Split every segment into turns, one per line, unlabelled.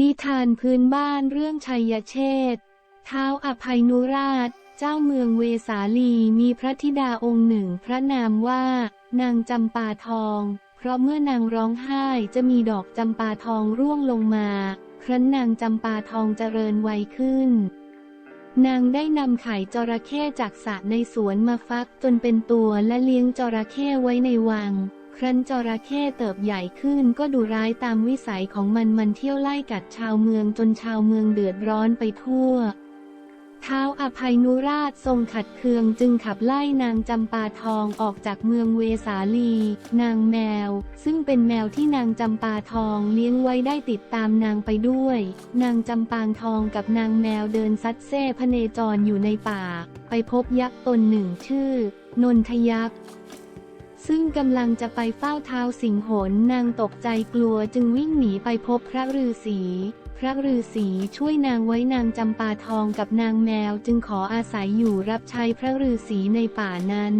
นิทานพื้นบ้านเรื่องชัยเชษ์ท้าวอภัยนุราช เจ้าเมืองเวสาลีมีพระธิดาองค์หนึ่งพระนามว่า นางจำปาทอง เพราะเมื่อนางร้องไห้จะมีดอกจำปาทองร่วงลงมา ครั้นนางจำปาทองเจริญวัยขึ้น นางได้นำไข่จระเข้จากสระในสวนมาฟักจนเป็นตัวและเลี้ยงจระเข้ไว้ในวัง ครั้นจระเข้เติบใหญ่ขึ้นก็ดุร้ายตามวิสัยของมันมันเที่ยวไล่กัดชาวเมืองจนชาวเมืองเดือดร้อนไปทั่ว ท้าวอภัยนุราชทรงขัดเคืองจึงขับไล่นางจำปาทองออกจากเมืองเวสาลี นางแมว ซึ่งเป็นแมวที่นางจำปาทองเลี้ยงไว้ได้ติดตามนางไปด้วย นางจำปางทองกับนางแมวเดินซัดเซ่พเนจรอยู่ในป่า ไปพบยักษ์ตนหนึ่งชื่อ นนทยักษ์ ซึ่งกำลังจะไปเฝ้าเท้าสิงหนนางตกใจกลัวจึงวิ่งหนีไปพบพระฤาษีพระฤาษีช่วยนางไว้นางจำปาทองกับนางแมวจึงขออาศัยอยู่รับใช้พระฤาษีในป่านั้น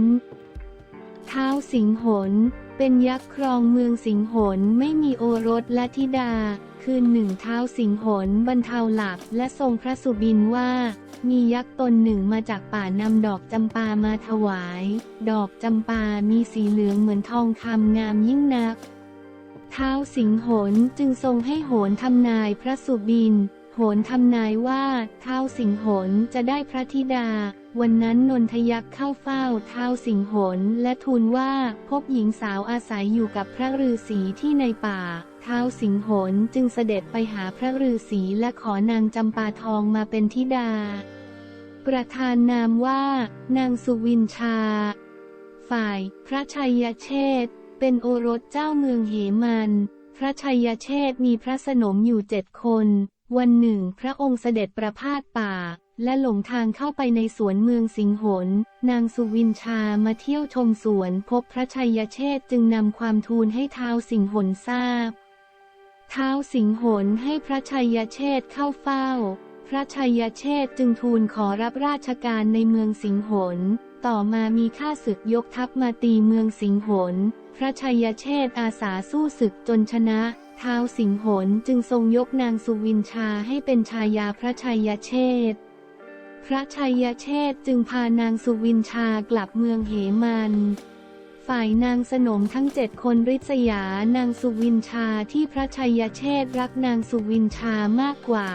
เท้าสิงหน เป็นยักษ์ครองเมืองสิงหนไม่มีโอรสและธิดา คืนหนึ่งเท้าสิงหนบรรเทาหลับและทรงพระสุบินว่า มียักษ์ตนหนึ่งมาจากป่านำดอกจำปามาถวาย ดอกจำปามีสีเหลืองเหมือนทองคำงามยิ่งนัก เท้าสิงหนจึงทรงให้โหนทำนายพระสุบิน โหนทำนายว่าเท้าสิงหนจะได้พระธิดา วันนั้นนนทยักษ์เข้าเฝ้าท้าวสิงหนและทูลว่าพบหญิงสาวอาศัยอยู่กับพระฤาษีที่ในป่าท้าวสิงหนจึงเสด็จไปหาพระฤาษีและขอนางจำปาทองมาเป็นธิดา ประธานนามว่า นางสุวินชา ฝ่ายพระชัยเชษเป็นโอรสเจ้าเมืองเหมัน พระชัยเชษมีพระสนมอยู่เจ็ดคน วันหนึ่ง พระองค์เสด็จประพาสป่า และหลงทางเข้าไปในสวนเมืองสิงหน นางสุวินชามาเที่ยวชมสวนพบพระชัยเชษจึงนำความทูลให้ท้าวสิงหนทราบท้าวสิงหนให้พระชัยเชษเข้าเฝ้า พระชัยเชษจึงทูลขอรับราชการในเมืองสิงหน ต่อมามีข้าศึกยกทัพมาตีเมืองสิงหน พระชัยเชษอาสาสู้ศึกจนชนะท้าวสิงหนจึงทรงยกนางสุวินชาให้เป็นชายาพระชัยเชษพระชัยเชษจึงพานางสุวินชากลับเมืองเหมัน ฝ่ายนางสนมทั้งเจ็ดคนริษยานางสุวินชาที่พระชัยเชษรักนางสุวินชามากกว่า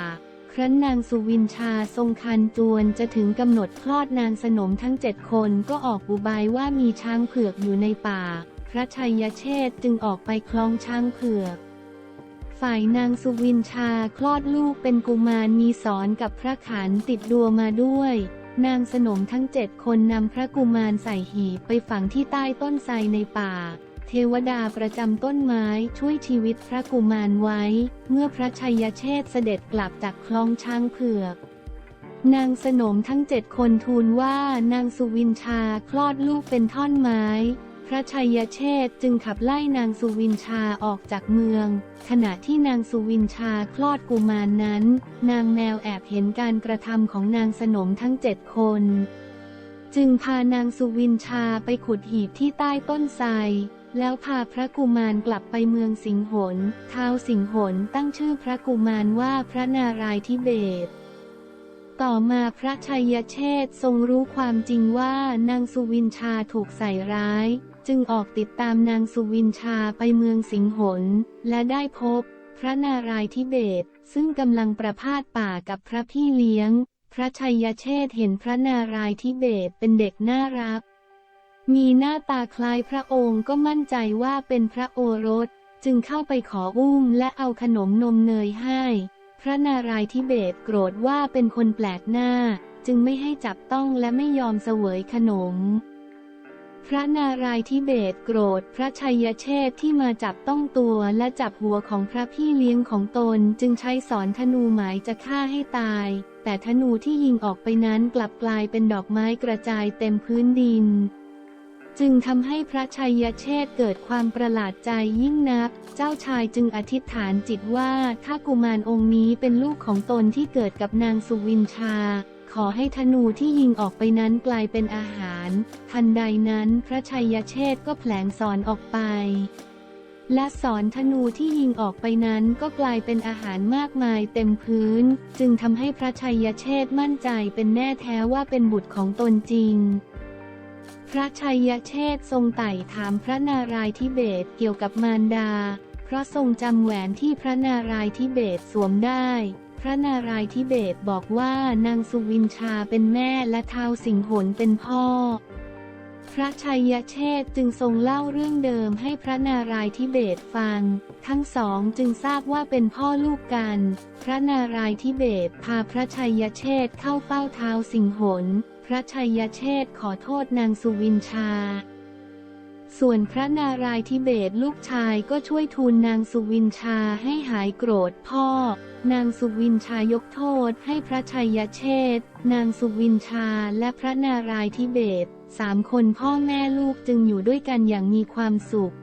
รั้นนางสุวินชาทรงคันจวนจะถึงกำหนดคลอดนางสนมทั้งเจ็ดคนก็ออกอุบายว่ามีช้างเผือกอยู่ในป่า พระชัยเชษจึงออกไปคล้องช้างเผือก ฝ่ายนางสุวินชาคลอดลูกเป็นกุมารมีสอนกับพระขันติดดัวมาด้วย นางสนมทั้งเจ็ดคนนำพระกุมารใส่หีบไปฝังที่ใต้ต้นไทรในป่า เทวดาประจำต้นไม้ช่วยชีวิตพระกุมารไว้ เมื่อพระชัยเชษเสด็จกลับจากคลองช้างเผือก นางสนมทั้งเจ็ดคนทูลว่านางสุวินชาคลอดลูกเป็นท่อนไม้ พระชัยเชษจึงขับไล่นางสุวินชาออกจากเมือง ขณะที่นางสุวินชาคลอดกุมารนนั้น นางแมวแอบเห็นการกระทำของนางสนมทั้งเจ็ดคนจึงพานางสุวินชาไปขุดหีบที่ใต้ต้นไทร แล้วพาพระกุมารกลับไปเมืองสิงหนท้าวสิงหนตั้งชื่อพระกุมารว่าพระนารายทิเบศต่อมาพระชัยเชษทรงรู้ความจริงว่านางสุวินชาถูกใส่ร้าย จึงออกติดตามนางสุวินชาไปเมืองสิงหนและได้พบ พระนารายทิเบศซึ่งกำลังประพาสป่ากับพระพี่เลี้ยง พระชัยเชษเห็นพระนารายทิเบศเป็นเด็กน่ารัก มีหน้าตาคล้ายพระองค์ก็มั่นใจว่าเป็นพระโอรส จึงเข้าไปขออุ้มและเอาขนมนมเนยให้ พระนารายณ์ทิเบศโกรธว่าเป็นคนแปลกหน้า จึงไม่ให้จับต้องและไม่ยอมเสวยขนม พระนารายณ์ทิเบศโกรธพระชัยเชษที่มาจับต้องตัวและจับหัวของพระพี่เลี้ยงของตนจึงใช้สอนธนูหมายจะฆ่าให้ตาย แต่ธนูที่ยิงออกไปนั้นกลับกลายเป็นดอกไม้กระจายเต็มพื้นดิน จึงทำให้พระชัยเชษเกิดความประหลาดใจยิ่งนัก เจ้าชายจึงอธิษฐานจิตว่าถ้ากุมารองค์นี้เป็นลูกของตนที่เกิดกับนางสุวินชา ขอให้ธนูที่ยิงออกไปนั้นกลายเป็นอาหาร ทันใดนั้นพระชัยเชษก็แผลงสอนออกไป และสอนธนูที่ยิงออกไปนั้นก็กลายเป็นอาหารมากมายเต็มพื้น จึงทำให้พระชัยเชษมั่นใจเป็นแน่แท้ว่าเป็นบุตรของตนจริง พระชัยเชษฐ์ทรงไต่ถามพระนารายณ์ทิเบตเกี่ยวกับมารดา เพราะทรงจำแหวนที่พระนารายณ์ทิเบตสวมได้ พระนารายณ์ทิเบตบอกว่านางสุวินชาเป็นแม่และท้าวสิงหนเป็นพ่อ ระชัยยเชษจึงทรงเล่าเรื่องเดิมให้พระนารายทิเบศฟัง ทั้งสองจึงทราบว่าเป็นพ่อลูกกัน พระนารายทิเบศพาพระชัยยเชษเข้าเฝ้าเท้าสิงหน พระชัยยเชษขอโทษนางสุวินชา ส่วนพระนารายทิเบศลูกชายก็ช่วยทูลนางสุวินชาให้หายโกรธพ่อ นางสุวินชายกโทษให้พระชัยยเชษนางสุวินชาและพระนารายทิเบศ 3 คนพ่อแม่ลูกจึงอยู่ด้วยกันอย่างมีความสุข